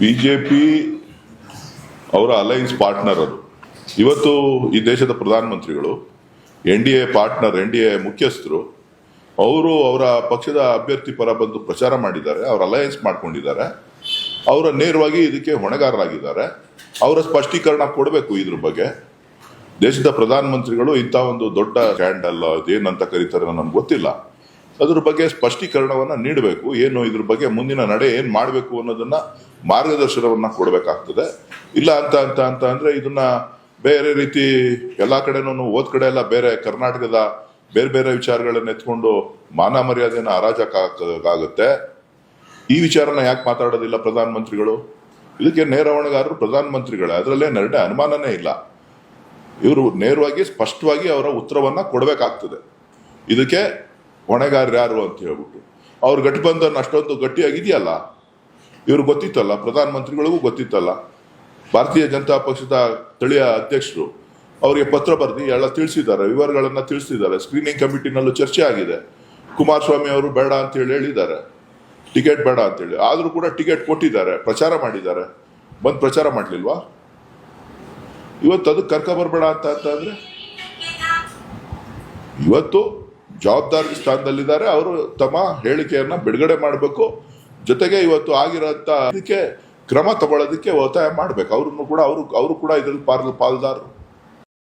BJP ಅವರ Allianz partner ಅದು. ಇವತ್ತು ಈ ದೇಶದ ಪ್ರಧಾನಮಂತ್ರಿಗಳು, N D A partner N D A ಮುಖ್ಯಸ್ಥರು, ಅವರು ಅವರ ಪಕ್ಷದ ಅಭ್ಯರ್ಥಿ ಪರ ಬಂದು ಪ್ರಚಾರ ಮಾಡಿದ್ದಾರೆ, ಅವರು ಅಲಯನ್ಸ್ ಮಾಡ್ಕೊಂಡಿದ್ದಾರೆ. ಅವರ ನೇರವಾಗಿ ಇದಕ್ಕೆ ಹೊಣೆಗಾರರಾಗಿದ್ದಾರೆ. ಅವರ ಸ್ಪಷ್ಟೀಕರಣ ಕೊಡಬೇಕು ಇದ್ರ ಬಗ್ಗೆ. ದೇಶದ ಪ್ರಧಾನಮಂತ್ರಿಗಳು ಇಂಥ ಒಂದು ದೊಡ್ಡ ಸ್ಕ್ಯಾಂಡಲ್ ಅದೇನಂತ ಕರೀತಾರೆ ನಮ್ಗೆ ಗೊತ್ತಿಲ್ಲ. ಅದ್ರ ಬಗ್ಗೆ ಸ್ಪಷ್ಟೀಕರಣವನ್ನ ನೀಡಬೇಕು. ಏನು ಇದ್ರ ಬಗ್ಗೆ ಮುಂದಿನ ನಡೆ ಏನ್ ಮಾಡಬೇಕು ಅನ್ನೋದನ್ನ ಮಾರ್ಗದರ್ಶನವನ್ನ ಕೊಡಬೇಕಾಗ್ತದೆ. ಇಲ್ಲ ಅಂತ ಅಂತ ಅಂತ ಅಂದ್ರೆ ಇದನ್ನ ಬೇರೆ ರೀತಿ ಎಲ್ಲಾ ಕಡೆನೂ ಓದ್ ಕಡೆ ಎಲ್ಲ ಬೇರೆ ಕರ್ನಾಟಕದ ಬೇರೆ ಬೇರೆ ವಿಚಾರಗಳನ್ನ ಎತ್ಕೊಂಡು ಮಾನ ಮರ್ಯಾದೆನ ಹರಾಜಕ್ಕಾಗುತ್ತೆ ಈ ವಿಚಾರನ ಯಾಕೆ ಮಾತಾಡೋದಿಲ್ಲ ಪ್ರಧಾನಮಂತ್ರಿಗಳು? ಇದಕ್ಕೆ ನೇರ ಹೊಣೆಗಾರರು ಪ್ರಧಾನಮಂತ್ರಿಗಳೇ. ಅದರಲ್ಲೇ ನಡೆ ಅನುಮಾನನೇ ಇಲ್ಲ. ಇವರು ನೇರವಾಗಿ, ಸ್ಪಷ್ಟವಾಗಿ ಅವರ ಉತ್ತರವನ್ನ ಕೊಡಬೇಕಾಗ್ತದೆ. ಇದಕ್ಕೆ ಹೊಣೆಗಾರರು ಯಾರು ಅಂತ ಹೇಳ್ಬಿಟ್ಟು. ಅವ್ರ ಗಠಬಂಧನ್ ಅಷ್ಟೊಂದು ಗಟ್ಟಿಯಾಗಿದೆಯಲ್ಲ? ಇವ್ರು ಗೊತ್ತಿತ್ತಲ್ಲ, ಪ್ರಧಾನಮಂತ್ರಿಗಳಿಗೂ ಗೊತ್ತಿತ್ತಲ್ಲ. ಭಾರತೀಯ ಜನತಾ ಪಕ್ಷದ ಸ್ಥಳೀಯ ಅಧ್ಯಕ್ಷರು ಅವರಿಗೆ ಪತ್ರ ಬರೆದು ಎಲ್ಲ ತಿಳಿಸಿದ್ದಾರೆ, ವಿವರಗಳನ್ನ ತಿಳಿಸಿದ್ದಾರೆ ಸ್ಕ್ರೀನಿಂಗ್ ಕಮಿಟಿನಲ್ಲೂ ಚರ್ಚೆ ಆಗಿದೆ. ಕುಮಾರಸ್ವಾಮಿ ಅವರು ಬೇಡ ಅಂತ ಹೇಳಿ ಹೇಳಿದ್ದಾರೆ. ಟಿಕೆಟ್ ಬೇಡ ಅಂತ ಹೇಳಿ. ಆದ್ರೂ ಕೂಡ ಟಿಕೆಟ್ ಕೊಟ್ಟಿದ್ದಾರೆ, ಪ್ರಚಾರ ಮಾಡಿದ್ದಾರೆ. ಬಂದು ಪ್ರಚಾರ ಮಾಡ್ಲಿಲ್ವಾ? ಇವತ್ತು ಅದಕ್ಕೆ ಕರ್ಕ ಬರಬೇಡ ಅಂತ ಅಂತ ಅಂದ್ರೆ? ಇವತ್ತು ಜವಾಬ್ದಾರಿ ಸ್ಥಾನದಲ್ಲಿದ್ದಾರೆ, ಅವರು ತಮ್ಮ ಹೇಳಿಕೆಯನ್ನ ಬಿಡುಗಡೆ ಮಾಡಬೇಕು. ಜೊತೆಗೆ ಇವತ್ತು ಆಗಿರೋಂತ ಇದಕ್ಕೆ ಕ್ರಮ ತಗೊಳ್ಳೋದಕ್ಕೆ ಒತ್ತಾಯ ಮಾಡ್ಬೇಕು. ಅವ್ರನ್ನು ಕೂಡ, ಅವರು ಅವರು ಕೂಡ ಇದ್ರಲ್ಲಿ ಪಾಲ್ ಪಾಲ್ದಾರರು.